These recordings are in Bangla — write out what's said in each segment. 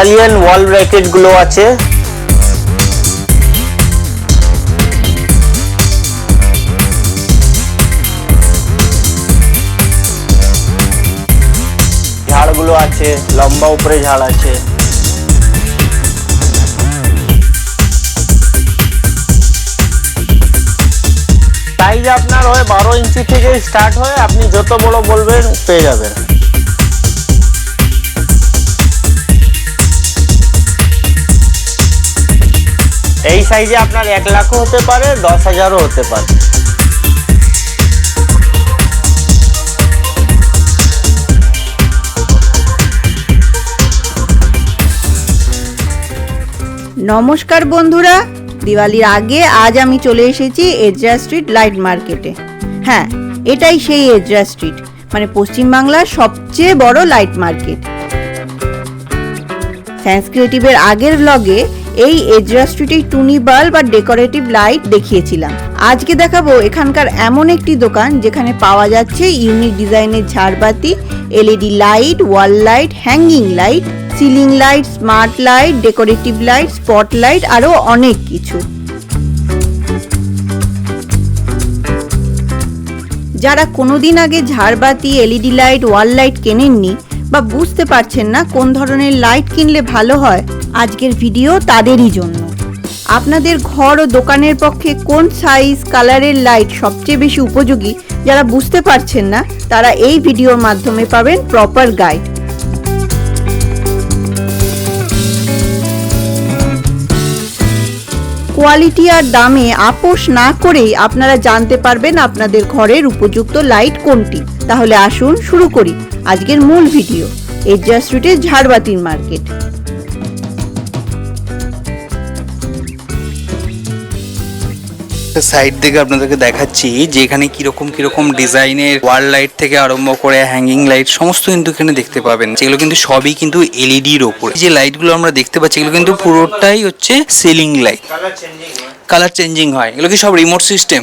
ইতালিয়ান ওয়াল ব্র্যাকেটগুলো আছে। ঝাড়গুলো আছে, লম্বা উপরে ঝাড় আছে। সাইজ আপনার হয় বারো ইঞ্চি থেকে স্টার্ট হয়ে, আপনি যত বড় বলবেন পেয়ে যাবেন। এই সাইজে আপনার এক লাখও হতে পারে, দশ হাজারও হতে পারে। নমস্কার বন্ধুরা, দিওয়ালির আগে আজ আমি চলে এসেছি এজরা স্ট্রিট লাইট মার্কেটে। হ্যাঁ এটাই সেই এজরা স্ট্রিট মানে পশ্চিমবাংলার সবচেয়ে বড় লাইট মার্কেট। সায়েন্স ক্রিয়েটিভের আগের ব্লগে এই এজরা স্ট্রিটেই টুনি বাল্ব আর ডেকোরেটিভ লাইট দেখিয়েছিলাম। আজকে দেখাবো এখানকার এমন একটি দোকান যেখানে পাওয়া যাচ্ছে ইউনিক ডিজাইনের ঝাড়বাতি LED light wall light hanging light ceiling light smart light decorative light spot light আরও অনেক কিছু। যারা কোনোদিন আগে ঝাড়বাতি এলইডি লাইট ওয়াল লাইট কেনেননি বা বুঝতে পারছেন না কোন ধরনের লাইট কিনলে ভালো হয় আজকের ভিডিও তাদেরই জন্য। আপনাদের ঘর ও দোকানের পক্ষে কোন সাইজ কালারের লাইট সবচেয়ে বেশি উপযোগী, যারা বুঝতে পারছেন না, তারা এই ভিডিওর মাধ্যমে পাবেন প্রপার গাইড কোয়ালিটি আর দামে আপোষ না করেই আপনারা জানতে পারবেন আপনাদের ঘরের উপযুক্ত লাইট কোনটি। তাহলে আসুন শুরু করি আজকের মূল ভিডিও এজা স্ট্রিটের ঝাড়বাতির মার্কেট। সাইড থেকে আপনাদেরকে দেখাচ্ছি যে এখানে কীরকম কীরকম ডিজাইনের ওয়াল লাইট থেকে আরম্ভ করে হ্যাঙ্গিং লাইট সমস্ত কিন্তু এখানে দেখতে পাবেন। যেগুলো কিন্তু সবই কিন্তু এলইডির ওপরে। যে লাইটগুলো আমরা দেখতে পাচ্ছি এগুলো কিন্তু পুরোটাই হচ্ছে সিলিং লাইট কালার চেঞ্জিং হয়। এগুলো কি সব রিমোট সিস্টেম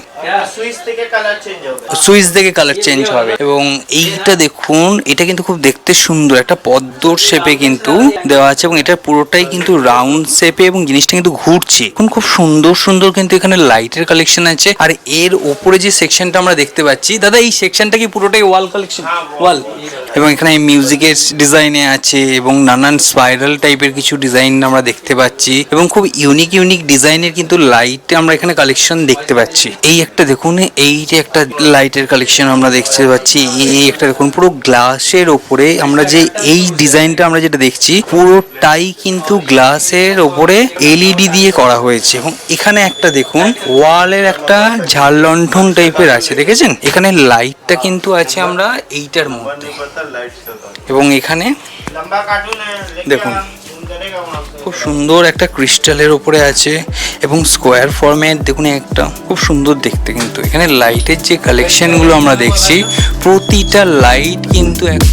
সুইচ থেকে কালার চেঞ্জ হবে। এবং এইটা দেখুন এটা কিন্তু খুব দেখতে সুন্দর। একটা পদ্মর শেপে কিন্তু দেওয়া আছে এবং এটা পুরোটাই কিন্তু রাউন্ড শেপে এবং জিনিসটা কিন্তু ঘুরছে। এখন খুব সুন্দর সুন্দর কিন্তু এখানে লাইটের কালেকশন আছে। আর এর ওপরে যে সেকশনটা আমরা দেখতে পাচ্ছি দাদা এই সেকশনটা কি পুরোটাই ওয়াল কালেকশন ওয়াল এবং এখানে মিউজিকের ডিজাইনে আছে এবং নানান স্পাইরাল টাইপের কিছু ডিজাইন আমরা দেখতে পাচ্ছি এবং খুব ইউনিক ইউনিক ডিজাইনের কিন্তু লাইট আমরা এখানে কালেকশন দেখতে পাচ্ছি। এই একটা দেখুন এই যে একটা লাইটের কালেকশন আমরা দেখতে পাচ্ছি এই- একটা দেখুন পুরো গ্লাসের ওপরে আমরা যে এই ডিজাইনটা আমরা যেটা দেখছি পুরোটাই কিন্তু গ্লাসের ওপরে এলইডি দিয়ে করা হয়েছে। এবং এখানে একটা দেখুন ওয়ালের একটা ঝাল লন্ঠন টাইপের আছে, দেখেছেন? এখানে লাইটটা কিন্তু আছে আমরা এইটার মধ্যে। এবং এখানে দেখুন, খুব সুন্দর একটা ক্রিস্টালের ওপরে আছে এবং স্কোয়ার ফর্মের দেখুন একটা, খুব সুন্দর দেখতে কিন্তু। এখানে লাইটের যে কালেকশনগুলো আমরা দেখছি, প্রতিটা লাইট কিন্তু এক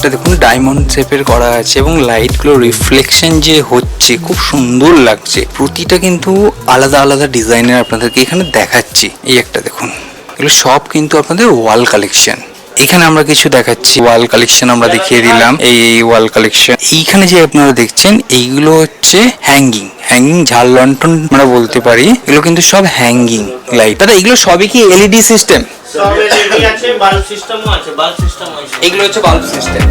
এই একটা দেখুন ডায়মন্ড শেপের করা আছে এবং লাইটগুলো রিফ্লেকশন যে হচ্ছে, খুব সুন্দর লাগছে। প্রতিটা কিন্তু আলাদা আলাদা ডিজাইনের আপনাদেরকে এখানে দেখাচ্ছি। এই একটা দেখুন। এগুলো সব কিন্তু আপনাদের ওয়াল কালেকশন এখানে আমরা কিছু দেখাচ্ছি। ওয়াল কালেকশন আমরা দেখিয়ে দিলাম। এই ওয়াল কালেকশন এইখানে যে আপনারা দেখছেন, এইগুলো হচ্ছে হ্যাঙ্গিং হ্যাঙ্গিং ঝাল লন্ঠন আমরা বলতে পারি। এগুলো কিন্তু সব হ্যাঙ্গিং লাইট দাদা, এগুলো সবই কি এলইডি সিস্টেম সব আছে বাল্ব সিস্টেমও আছে বাল্ব সিস্টেম আছে। এগুলো হচ্ছে বাল্ব সিস্টেম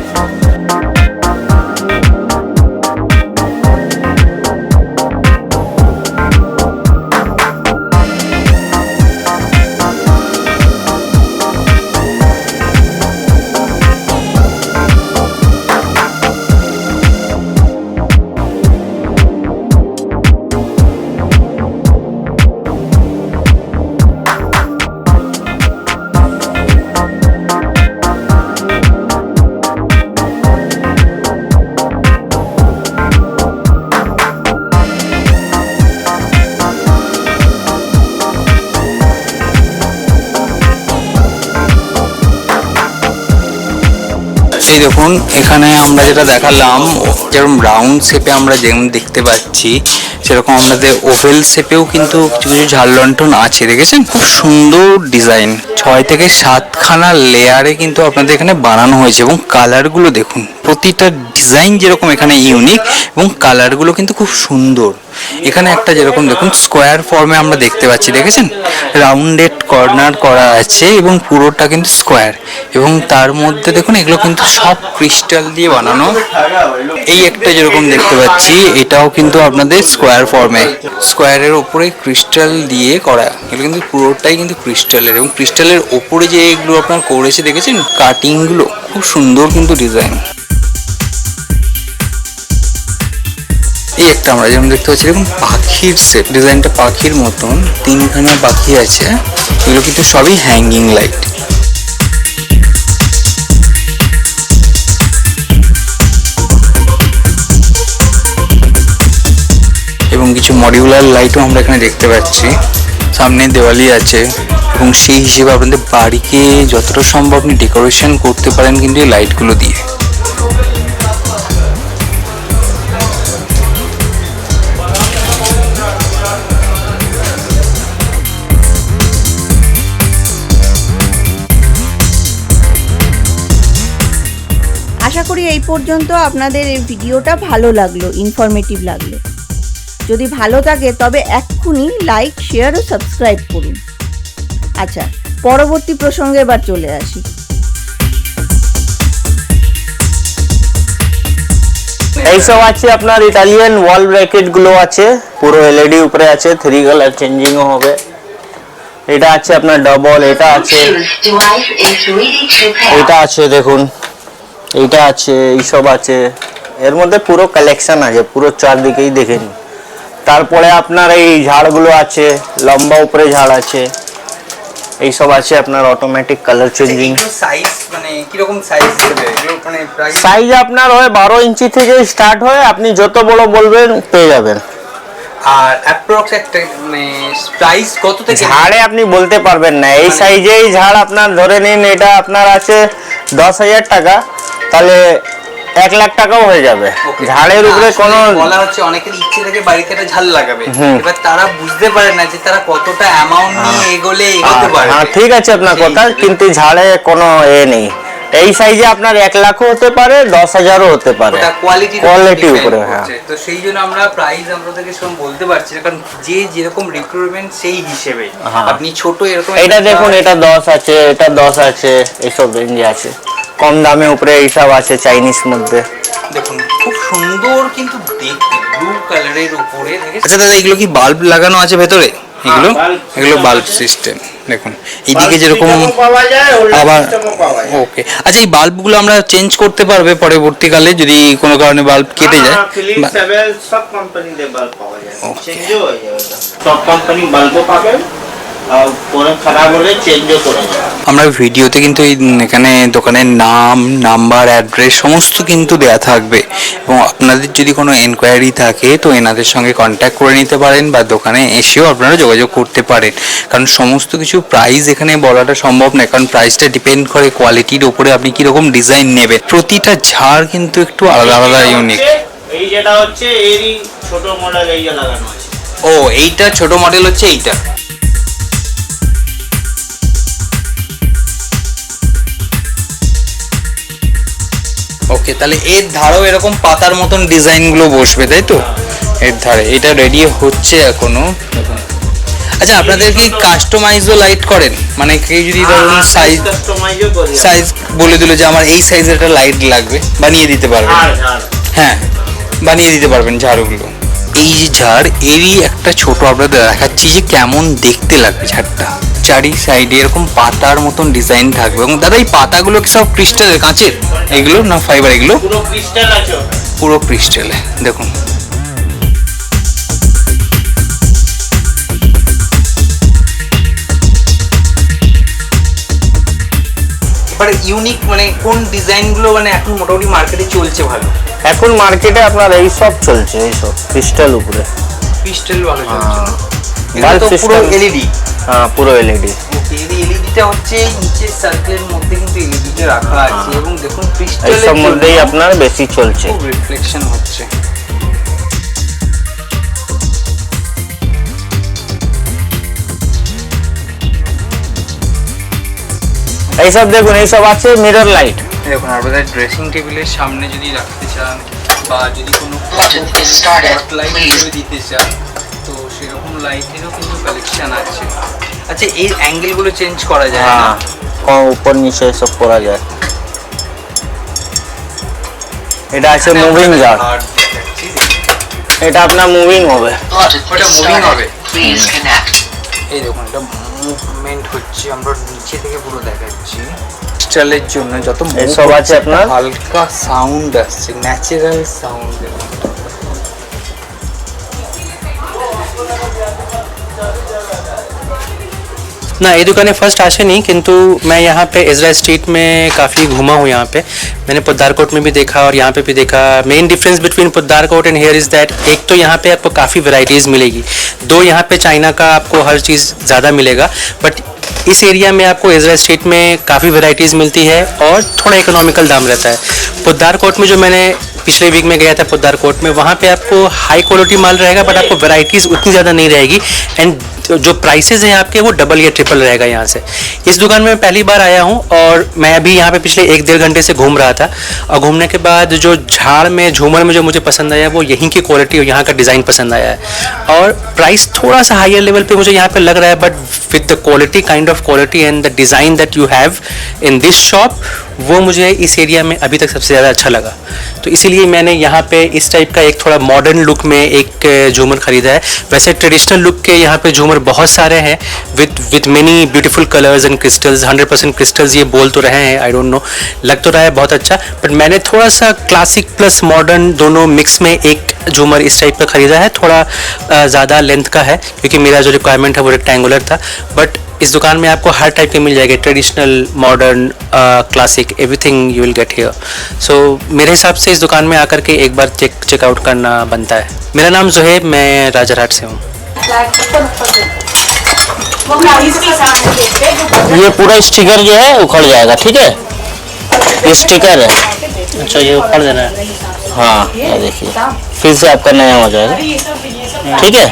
এই দেখুন, এখানে আমরা যেটা দেখালাম, যেরকম রাউন্ড শেপে আমরা যেমন দেখতে পাচ্ছি, সেরকম আমাদের ওভেল শেপেও কিন্তু কিছু কিছু ঝাল লন্ঠন আছে, দেখেছেন? খুব সুন্দর ডিজাইন ছয় থেকে সাতখানা লেয়ারে কিন্তু আপনাদের এখানে বানানো হয়েছে এবং কালারগুলো দেখুন। প্রতিটা ডিজাইন যেরকম এখানে ইউনিক এবং কালারগুলো কিন্তু খুব সুন্দর। এখানে একটা যেরকম দেখুন স্কোয়ার ফর্মে আমরা দেখতে পাচ্ছি, দেখেছেন? রাউন্ডেড কর্নার করা আছে এবং পুরোটা কিন্তু স্কোয়ার এবং তার মধ্যে দেখুন, এগুলো কিন্তু সব ক্রিস্টাল দিয়ে বানানো। এই একটা যেরকম দেখতে পাচ্ছি, এটাও কিন্তু আপনাদের স্কোয়ার ফর্মে স্কোয়ারের ওপরে ক্রিস্টাল দিয়ে করা। এগুলো কিন্তু পুরোটাই কিন্তু ক্রিস্টালের এবং ক্রিস্টালের ওপরে যে এগুলো আপনার করেছে, দেখেছেন? কাটিংগুলো খুব সুন্দর কিন্তু ডিজাইন একটা আমরা যেমন দেখতে পাচ্ছি এরকম পাখির সেট ডিজাইনটা পাখির মতন, তিনখানা পাখি আছে, এগুলো কিন্তু সবই হ্যাঙ্গিং লাইট এবং কিছু মডিউলার লাইটও আমরা এখানে দেখতে পাচ্ছি। সামনে দেওয়ালি আছে, এবং সেই হিসেবে আপনাদের বাড়িকে যতটা সম্ভব আপনি ডেকোরেশন করতে পারেন কিন্তু এই লাইটগুলো দিয়ে। করি এই পর্যন্ত আপনাদের এই ভিডিওটা ভালো লাগল ইনফরমেটিভ লাগল। যদি ভালো থাকে তবে এক্ষুনি লাইক শেয়ার ও সাবস্ক্রাইব করুন। আচ্ছা পরবর্তী প্রসঙ্গে এবার চলে আসি। এইসব আছে আপনার ইটালিয়ান ওয়াল ব্র্যাকেটগুলো আছে পুরো এলইডি উপরে আছে থ্রি কালার চেঞ্জিংও হবে। এটা আছে আপনার ডবল এটা আছে. এটা আছে দেখুন। এইটা আছে এইসব আছে। এর মধ্যে পুরো কালেকশন আছে পুরো চারদিকেই দেখে নিন। তারপরে আপনার এই ঝাড়গুলো আছে লম্বা উপরে ঝাড় আছে এইসব আছে আপনার অটোমেটিক কালার চেঞ্জিং সাইজ মানে সাইজ মানে সাইজ আপনার হয় বারো ইঞ্চি থেকে স্টার্ট হয় আপনি যত বড় বলবেন পেয়ে যাবেন। আর অ্যাপ্রক্স একটা মানে প্রাইস কত থেকে ঝাড়ে আপনি বলতে পারবেন না। এই সাইজেই ঝাড় আপনার ধরে নিন এটা আপনার আছে দশ হাজার টাকা। তাহলে এক লাখ টাকাও হয়ে যাবে। ঝাড়ের উপরে কোনো বলা হচ্ছে অনেকের ইচ্ছে থাকে বাড়িতে একটা ঝাল লাগাবে। এবার তারা বুঝতে পারে না যে তারা কতটা অ্যামাউন্ট নিয়ে এগোলে এগোতে পারে হ্যাঁ ঠিক আছে আপনার কথা কিন্তু ঝাড়ে কোনো এ নেই। এই সাইজে আপনার এক লাখও হতে পারে দশ হাজারও হতে পারে। কোয়ালিটি কোয়ালিটি উপরে হ্যাঁ। তো সেই জন্য আমরা প্রাইস আপনাদেরকে সেরকম বলতে পারছি না কারণ যে যেরকম রিক্রুটমেন্ট সেই হিসেবে। হ্যাঁ। আপনি ছোট এরকম এটা দেখুন এটা দশ আছে এটা দশ আছে এইসব রেঞ্জে আছে। কম দামে উপরে এইসব আছে চাইনিজ মধ্যে। দেখুন খুব সুন্দর কিন্তু দেখতে ব্লু কালারের উপরে আচ্ছা দাদা এগুলো কি বাল্ব লাগানো আছে ভেতরে? এগুলো? এগুলো বাল্ব সিস্টেম দেখুন। এইদিকে যেরকম আবার ওকে আচ্ছা এই বাল্বগুলো আমরা চেঞ্জ করতে পারবে পরবর্তীকালে যদি কোনো কারণে বাল্ব কেটে যায়? ফিলিপস বা- হেভেল সব কোম্পানি বাল্ব পাওয়া যায়। চেঞ্জও হয়ে যাবে। সব কোম্পানি বাল্বও পাবেন। আর খারাপ হলে চেঞ্জও করে আমরা ভিডিওতে কিন্তু এই এখানে দোকানের নাম নাম্বার অ্যাড্রেস সমস্ত কিন্তু দেয়া থাকবে। এবং আপনাদের যদি কোনো এনকোয়ারি থাকে তো এনাদের সঙ্গে কন্ট্যাক্ট করে নিতে পারেন বা দোকানে এসেও আপনারা যোগাযোগ করতে পারেন। কারণ সমস্ত কিছু প্রাইস এখানে বলাটা সম্ভব নয় কারণ প্রাইসটা ডিপেন্ড করে কোয়ালিটির উপরে আপনি কীরকম ডিজাইন নেবেন। প্রতিটা ঝাড় কিন্তু একটু আলাদা আলাদা ইউনিক এই যেটা হচ্ছে এরই ছোট মডেল এই লাগানো আছে। ও এইটা ছোট মডেল হচ্ছে এইটা। ওকে তাহলে এর ধারেও এরকম পাতার মতন ডিজাইনগুলো বসবে তাই তো? এর ধারে এটা রেডি হচ্ছে এখনও। আচ্ছা আপনাদের কি কাস্টমাইজও লাইট করেন? মানে কেউ যদি ধরুন সাইজ কাস্টমাইজও করি সাইজ বলে দিল যে আমার এই সাইজের একটা লাইট লাগবে বানিয়ে দিতে পারবেন। হ্যাঁ বানিয়ে দিতে পারবেন ঝাড়গুলো। এই যে ঝাড় এরই একটা ছোট আপনাদের দেখাচ্ছি যে কেমন দেখতে লাগবে ঝাড়টা। চারি সাইডে এরকম পাতার মতন ডিজাইন থাকবে। এবং দাদা এই পাতাগুলো কি সব ক্রিস্টালের কাঁচের? এগুলো না ফাইবার এগুলো? পুরো ক্রিস্টাল আছে ওটা। পুরো ক্রিস্টালে দেখুন। এবারে ইউনিক মানে কোন ডিজাইনগুলো মানে এখন মোটামুটি মার্কেটে চলছে ভালো? এখন মার্কেটে আপনার এই সব চলছে এই সব ক্রিস্টাল উপরে। ক্রিস্টাল ভালো চলছে এটা তো পুরো এলইডি হ্যাঁ পুরো এলইডি এই এলইডিটা হচ্ছে নিচের সার্কেলের মধ্যে কিন্তু এলইডিটা রাখা আছে এবং দেখুন এই ক্রিস্টালের সব আপনার বেশি চলছে। রিফ্লেকশন হচ্ছে। এইসব দেখুন এইসব আছে মিরর লাইট দেখুন আপনাদের ড্রেসিং টেবিলের সামনে যদি রাখতে চান বা যদি কোনো. লাইট দিতে চান তো সেরকম লাইটেরও কালেকশন আছে আচ্ছা এই অ্যাঙ্গেলগুলো চেঞ্জ করা যায় না হ্যাঁ কম উপর নিচে সব করা যায় এটা আছে মুভিং আর দেখাচ্ছি, দেখুন। এটা আপনার মুভিং হবে of started. it. Please connect. এই দেখুন এটা মুভমেন্ট হচ্ছে আমরা নিচে থেকে পুরো দেখাচ্ছি ক্রিস্টালের জন্য যত এসব আছে আপনার? হালকা সাউন্ড আসছে ন্যাচারাল সাউন্ড ना, ये दुकानें फ़र्स्ट आशे नहीं, किंतु मैं यहाँ पे इजरा स्ट्रीट में काफ़ी घूमा हूँ यहाँ पे। मैंने पुद्दार कोट में भी देखा और यहाँ पे भी देखा। Main difference between Poddar court and here is that एक तो यहाँ पे आपको काफ़ी वैरायटीज़ मिलेगी। दो यहाँ पे चाइना का आपको हर चीज़ ज़्यादा मिलेगा। बट इस एरिया में आपको इजरा स्ट्रीट में काफ़ी वेराइटीज़ मिलती है और थोड़ा इकोनॉमिकल दाम रहता है। पुद्दार कोट में जो मैंने पिछले वीक में गया था पुद्दार कोट में, वहाँ पे आपको हाई क्वालिटी माल रहेगा बट आपको वैरायटीज़ उतनी ज़्यादा नहीं रहेगी। एंड जो प्राइसेज हैं आपके, वो डबल या ट्रिपल रहेगा यहाँ से। इस दुकान में पहली बार आया हूँ और मैं अभी यहाँ पे पिछले एक डेढ़ घंटे से घूम रहा था और घूमने के बाद जो झाड़ में, झूमर में जो मुझे पसंद आया, वो यहीं की क्वालिटी और यहाँ का डिज़ाइन पसंद आया है। और प्राइस थोड़ा सा हायर लेवल पर मुझे यहाँ पर लग रहा है but with the quality kind of quality and the design that you have in this shop वो मुझे इस एरिया में अभी तक सबसे ज़्यादा अच्छा लगा। तो इसीलिए मैंने यहाँ पे इस टाइप का एक थोड़ा मॉडर्न लुक में एक झूमर खरीदा है। वैसे ट्रेडिशनल लुक के यहाँ पे झूमर बहुत सारे हैं। With with many beautiful colours and crystals 100% percent crystals ये बोल तो रहे हैं आई डोंट नो लग तो रहा है बहुत अच्छा बट मैंने थोड़ा सा क्लासिक प्लस मॉडर्न दोनों मिक्स में एक झूमर इस टाइप का खरीदा है। थोड़ा ज़्यादा लेंथ का है, क्योंकि मेरा जो रिक्वायरमेंट है वो रेक्टेंगुलर था। बट इस दुकान में आपको हर टाइप के मिल जाएँगे traditional modern classic everything you will get here so मेरे हिसाब से इस दुकान में आकर के एक बार चेक चेकआउट करना बनता है। मेरा नाम जुहेब मैं राजारहाट से हूँ। ये पूरा स्टिकर जो है उखड़ जाएगा ठीक है? ये स्टिकर है। अच्छा ये उखड़ देना है। हाँ देखिए। फिर से आपका नया हो जाएगा। ठीक है?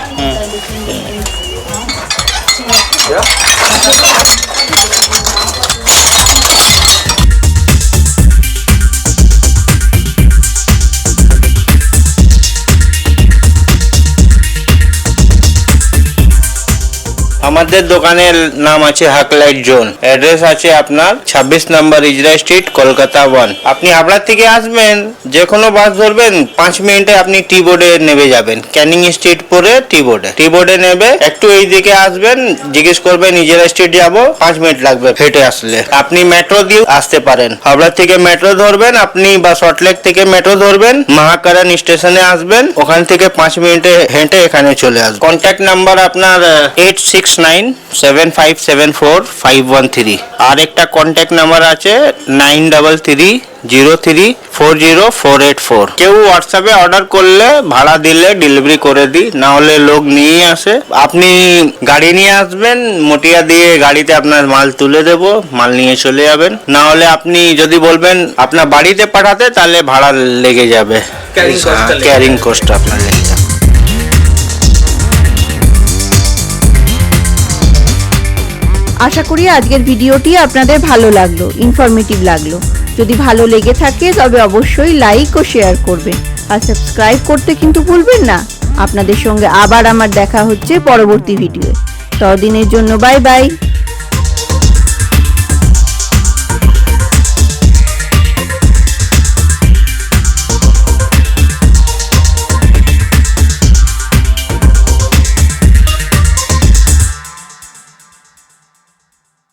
আমাদের দোকানের নাম আছে হাকলাইট জোন। অ্যাড্রেস আছে আপনার 26 নম্বর ইজরা স্ট্রিট কলকাতা ওয়ান আপনি আপনার থেকে আসবেন যে কোনো বাস ধরবেন, পাঁচ মিনিটে আপনি টি বোর্ডে নেমে যাবেন। ক্যানিং স্ট্রিট পরে টি বোর্ডে টি বোর্ডে নেবে, একটু এই দিকে আসবেন, জিজ্ঞেস করবেন ইজরা স্ট্রিট যাব, পাঁচ মিনিট লাগবে হেঁটে আসলে। আপনি মেট্রো দিয়ে আসতে পারেন। হাওড়া থেকে মেট্রো ধরবেন, আপনি বা সল্টলেক থেকে মেট্রো ধরবেন মহাকারণ স্টেশনে আসবেন, ওখান থেকে পাঁচ মিনিটে হেঁটে এখানে চলে আসবেন। কন্ট্যাক্ট নাম্বার আপনার eight six nine seven five seven four five one three আর একটা কন্ট্যাক্ট নাম্বার আছে nine double three zero three four zero four eight four কেউ হোয়াটসঅ্যাপে অর্ডার করলে ভাড়া দিলে ডেলিভারি করে দিই না হলে লোক নিয়ে আসে। আপনি গাড়ি নিয়ে আসবেন মটিয়া দিয়ে গাড়িতে আপনার মাল তুলে দেব মাল নিয়ে চলে যাবেন। না হলে আপনি যদি বলবেন আপনার বাড়িতে পাঠাতে তাহলে ভাড়া লেগে যাবে। ক্যারিং কস্ট আপনার আশা করি আজকের ভিডিওটি আপনাদের ভালো লাগল ইনফরমেটিভ লাগল। যদি ভালো লেগে থাকে, তবে অবশ্যই লাইক ও শেয়ার করবেন। আর সাবস্ক্রাইব করতে কিন্তু ভুলবেন না। আপনাদের সঙ্গে আবার আমার দেখা হচ্ছে পরবর্তী ভিডিও ততদিনের জন্য বাই বাই